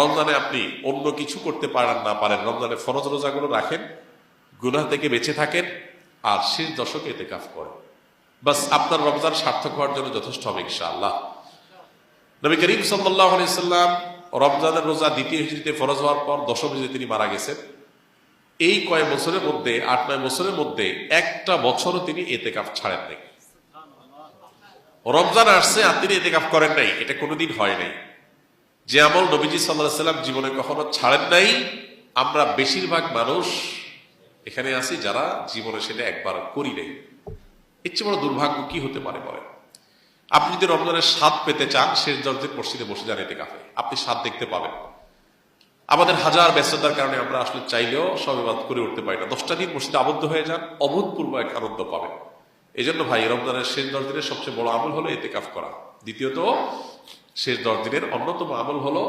রমজানে আপনি অন্য কিছু করতে পারেন না, পারেন রমজানে ফরজ রোজাগুলো রাখেন, গুনাহ থেকে বেঁচে থাকেন, আর শেষ দশকে এতে কাফ করেন। বাস আপনার রমজান সার্থক হওয়ার জন্য যথেষ্ট হবে ইনশাআল্লাহ। নবী করিম সাল্লাহ সাল্লাম রমজানের রোজা দ্বিতীয় হিজড়িতে ফরজ হওয়ার পর দশম হিজড়িতে তিনি মারা গেছেন। এই কয়েক বছরের মধ্যে, আট নয় বছরের মধ্যে একটা বছরও তিনি এতে কাপ ছাড়েন নাই। রমজান আসছে আর তিনি এতে কাপ করেন নাই, এটা কোনোদিন হয় নাই। যে আমল নবীজি সাল্লাহ সাল্লাম জীবনে কখনো ছাড়েন নাই, আমরা বেশিরভাগ মানুষ এখানে আছি যারা জীবনে সেটা একবার করি নাই। চেয়ে বড় দুর্ভাগ্য কি হতে পারে বলেন? আপনি যদি রমজানের স্বাদ পেতে চান, শেষ দরজের মসজিদে বসে যান এতে কাফে। আপনি স্বাদ দেখতে পাবেন। আমাদের হাজার ব্যস্ততার কারণে আমরা আসলে চাইলেও সব এবাদ করে উঠতে পারি না। দশটা দিন মসজিদে আবদ্ধ হয়ে যান, অভূতপূর্ব এক আনন্দ পাবেন। এই জন্য ভাই, রমজানের শেষ দিনের সবচেয়ে বড় আমল হলো এতে কাফ করা। দ্বিতীয়ত শেষ দশ দিনের অন্যতম আমল হলো